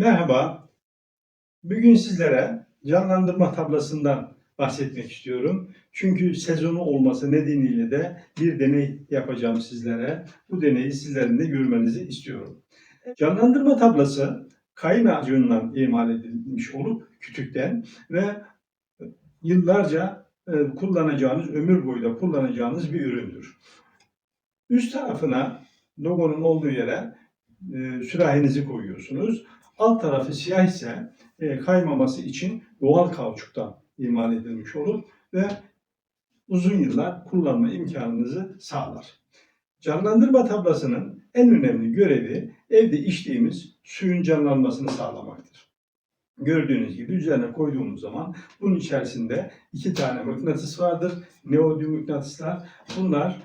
Merhaba. Bugün sizlere canlandırma tablasından bahsetmek istiyorum. Çünkü sezonu olması nedeniyle de bir deney yapacağım sizlere. Bu deneyi sizlerin de görmenizi istiyorum. Canlandırma tablası kayın ağacından imal edilmiş olup kütükten ve yıllarca e, kullanacağınız, ömür boyu da kullanacağınız bir üründür. Üst tarafına logonun olduğu yere e, sürahinizi koyuyorsunuz. Alt tarafı siyah ise e, kaymaması için doğal kauçuktan imal edilmiş olur ve uzun yıllar kullanma imkanınızı sağlar. Canlandırma tablasının en önemli görevi evde içtiğimiz suyun canlanmasını sağlamaktır. Gördüğünüz gibi üzerine koyduğumuz zaman bunun içerisinde iki tane mıknatıs vardır. Neodyum mıknatıslar. Bunlar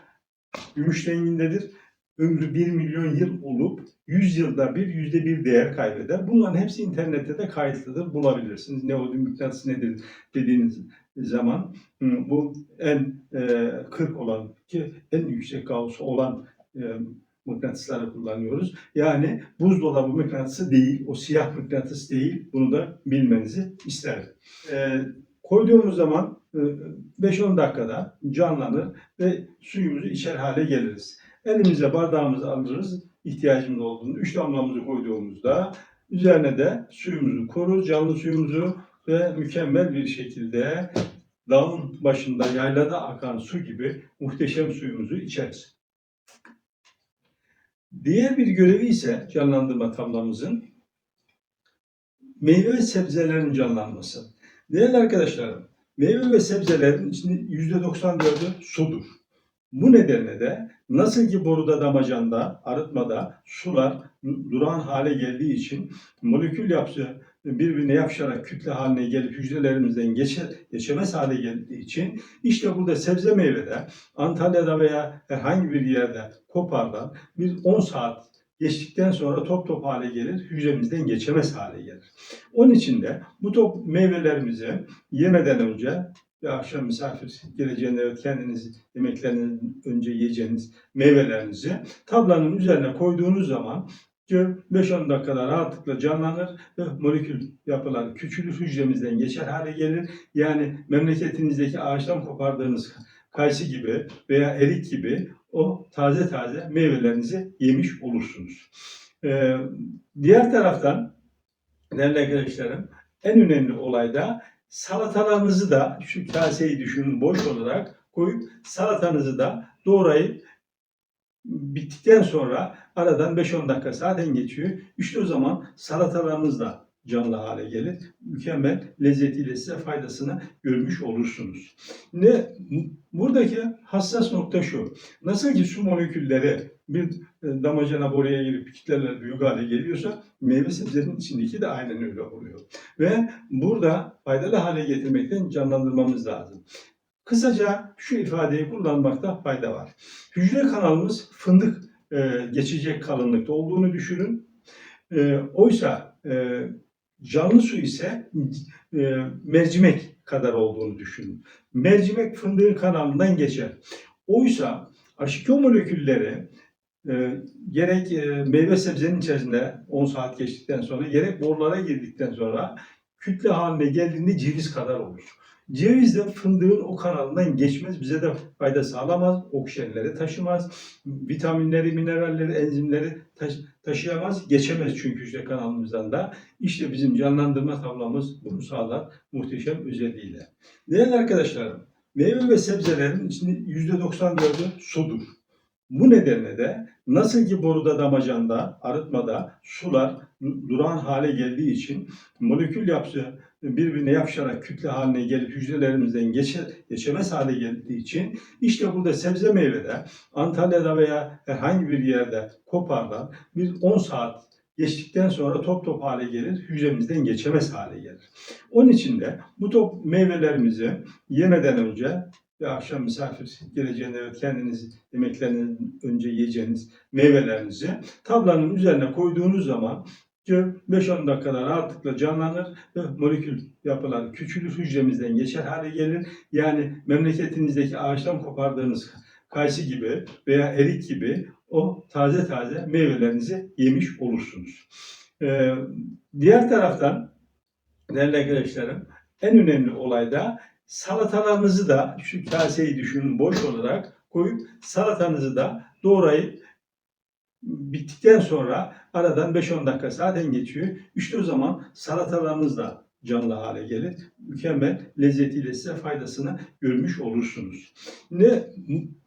gümüş rengindedir. Ömrü 1 milyon yıl olup 100 yılda bir yüzde bir değer kaybeder. Bunların hepsi internette de kayıtlıdır. Bulabilirsiniz. Neodyum mıknatıs nedir dediğiniz zaman bu en e, 40 olan ki en yüksek Gauss olan e, mıknatısları kullanıyoruz. Yani buzdolabı mıknatısı değil, o siyah mıknatıs değil. Bunu da bilmenizi isterim. E, koyduğumuz zaman e, 5-10 dakikada canlanır ve suyumuzu içer hale geliriz. Elimize bardağımızı alırız. ihtiyacımız olduğunda üç damlamızı koyduğumuzda üzerine de suyumuzu korur, canlı suyumuzu ve mükemmel bir şekilde dağın başında yaylada akan su gibi muhteşem suyumuzu içeriz. Diğer bir görevi ise canlandırma tablamızın meyve ve sebzelerin canlanması. Değerli arkadaşlarım, meyve ve sebzelerin içinde %94'ü sudur. Bu nedenle de nasıl ki boruda damacanda, arıtmada sular duran hale geldiği için molekül yapısı birbirine yapışarak kütle haline gelip hücrelerimizden geçe, geçemez hale geldiği için işte burada sebze meyvede Antalya'da veya herhangi bir yerde kopardan bir 10 saat geçtikten sonra top top hale gelir, hücremizden geçemez hale gelir. Onun için de bu top meyvelerimizi yemeden önce bir akşam misafir geleceğinde evet kendiniz yemeklerinden önce yiyeceğiniz meyvelerinizi tablanın üzerine koyduğunuz zaman 5-10 dakikada rahatlıkla canlanır ve molekül yapılar küçülür, hücremizden geçer hale gelir. Yani memleketinizdeki ağaçtan kopardığınız kayısı gibi veya erik gibi o taze taze meyvelerinizi yemiş olursunuz. Ee, diğer taraftan değerli arkadaşlarım en önemli olay da salatalarınızı da şu kaseyi düşünün boş olarak koyup salatanızı da doğrayıp bittikten sonra aradan 5-10 dakika zaten geçiyor. İşte o zaman salatalarınız da canlı hale gelir. Mükemmel lezzetiyle size faydasını görmüş olursunuz. Ne buradaki hassas nokta şu. Nasıl ki su molekülleri bir e, damacana boruya girip kitlerle büyük hale geliyorsa meyve sebzelerin içindeki de aynen öyle oluyor. Ve burada faydalı hale getirmekten canlandırmamız lazım. Kısaca şu ifadeyi kullanmakta fayda var. Hücre kanalımız fındık e, geçecek kalınlıkta olduğunu düşünün. E, oysa canlı su ise e, mercimek kadar olduğunu düşünün. Mercimek fındığın kanalından geçer. Oysa H2O molekülleri e, gerek e, meyve sebzenin içerisinde 10 saat geçtikten sonra gerek borulara girdikten sonra kütle haline geldiğinde ceviz kadar olur. Ceviz de fındığın o kanalından geçmez, bize de fayda sağlamaz, oksijenleri taşımaz, vitaminleri, mineralleri, enzimleri taş- taşıyamaz, geçemez çünkü hücre kanalımızdan da. İşte bizim canlandırma tablamız bunu sağlar muhteşem özelliğiyle. Değerli arkadaşlarım, meyve ve sebzelerin içinde %94'ü sudur. Bu nedenle de nasıl ki boruda damacanda, arıtmada sular duran hale geldiği için molekül yapısı birbirine yapışarak kütle haline gelip hücrelerimizden geçe, geçemez hale geldiği için işte burada sebze meyvede Antalya'da veya herhangi bir yerde kopardan bir 10 saat geçtikten sonra top top hale gelir, hücremizden geçemez hale gelir. Onun için de bu top meyvelerimizi yemeden önce bir akşam misafir geleceğinde evet kendiniz yemeklerinden önce yiyeceğiniz meyvelerinizi tablanın üzerine koyduğunuz zaman 5-10 dakikada rahatlıkla canlanır ve molekül yapılar küçülür, hücremizden geçer hale gelir. Yani memleketinizdeki ağaçtan kopardığınız kayısı gibi veya erik gibi o taze taze meyvelerinizi yemiş olursunuz. Ee, diğer taraftan değerli arkadaşlarım en önemli olay da salatalarınızı da şu kaseyi düşünün boş olarak koyup salatanızı da doğrayıp bittikten sonra aradan 5-10 dakika zaten geçiyor. İşte o zaman salatalarınız da canlı hale gelir. Mükemmel lezzetiyle size faydasını görmüş olursunuz. Ne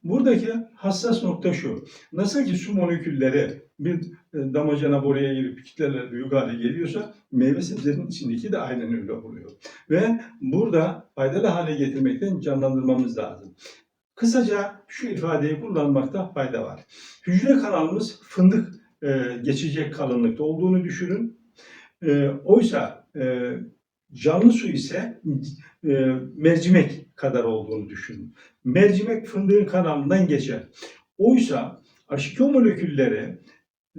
buradaki hassas nokta şu. Nasıl ki su molekülleri bir e, damacana boruya girip kitleler büyük hale geliyorsa meyve sebzenin içindeki de aynen öyle oluyor. Ve burada faydalı hale getirmekten canlandırmamız lazım. Kısaca şu ifadeyi kullanmakta fayda var. Hücre kanalımız fındık e, geçecek kalınlıkta olduğunu düşünün. E, oysa e, canlı su ise e, mercimek kadar olduğunu düşünün. Mercimek fındığın kanalından geçer. Oysa H2O molekülleri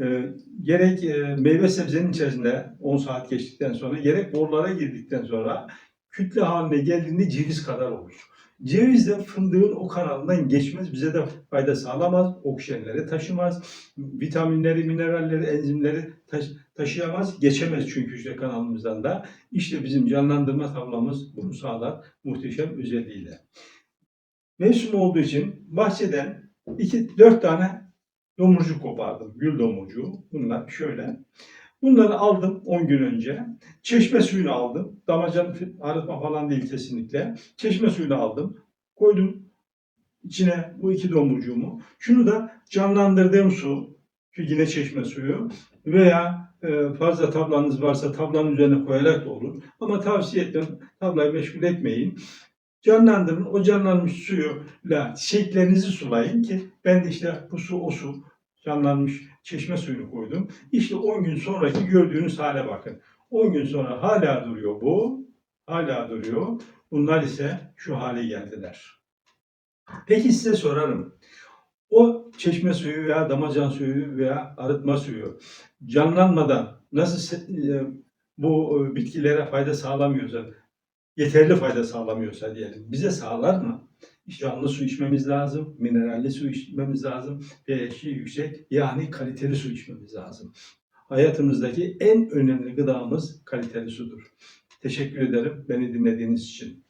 e, gerek e, meyve sebzenin içerisinde 10 saat geçtikten sonra gerek borulara girdikten sonra kütle haline geldiğinde ceviz kadar olur. Ceviz de fındığın o kanalından geçmez. Bize de fayda sağlamaz. Oksijenleri taşımaz. Vitaminleri, mineralleri, enzimleri taş- taşıyamaz. Geçemez çünkü hücre kanalımızdan da. İşte bizim canlandırma tablamız bunu sağlar muhteşem özelliğiyle. Mevsim olduğu için bahçeden iki, dört tane domurcuk kopardım. Gül domurcuğu. Bunlar şöyle. Bunları aldım 10 gün önce. Çeşme suyunu aldım. Damacan arıtma falan değil kesinlikle. Çeşme suyunu aldım. Koydum içine bu iki domurcuğumu. Şunu da canlandırdığım su, şu yine çeşme suyu veya e, fazla tablanız varsa tablanın üzerine koyarak da olur. Ama tavsiye etmem tablayı meşgul etmeyin. Canlandırın. O canlanmış suyla çiçeklerinizi sulayın ki ben de işte bu su o su canlanmış çeşme suyunu koydum. İşte 10 gün sonraki gördüğünüz hale bakın. 10 gün sonra hala duruyor bu. Hala duruyor. Bunlar ise şu hale geldiler. Peki size sorarım. O çeşme suyu veya damacan suyu veya arıtma suyu canlanmadan nasıl e, bu e, bitkilere fayda sağlamıyorsa, yeterli fayda sağlamıyorsa diyelim. Bize sağlar mı? Canlı su içmemiz lazım, mineralli su içmemiz lazım, pH'i yüksek yani kaliteli su içmemiz lazım. Hayatımızdaki en önemli gıdamız kaliteli sudur. Teşekkür ederim beni dinlediğiniz için.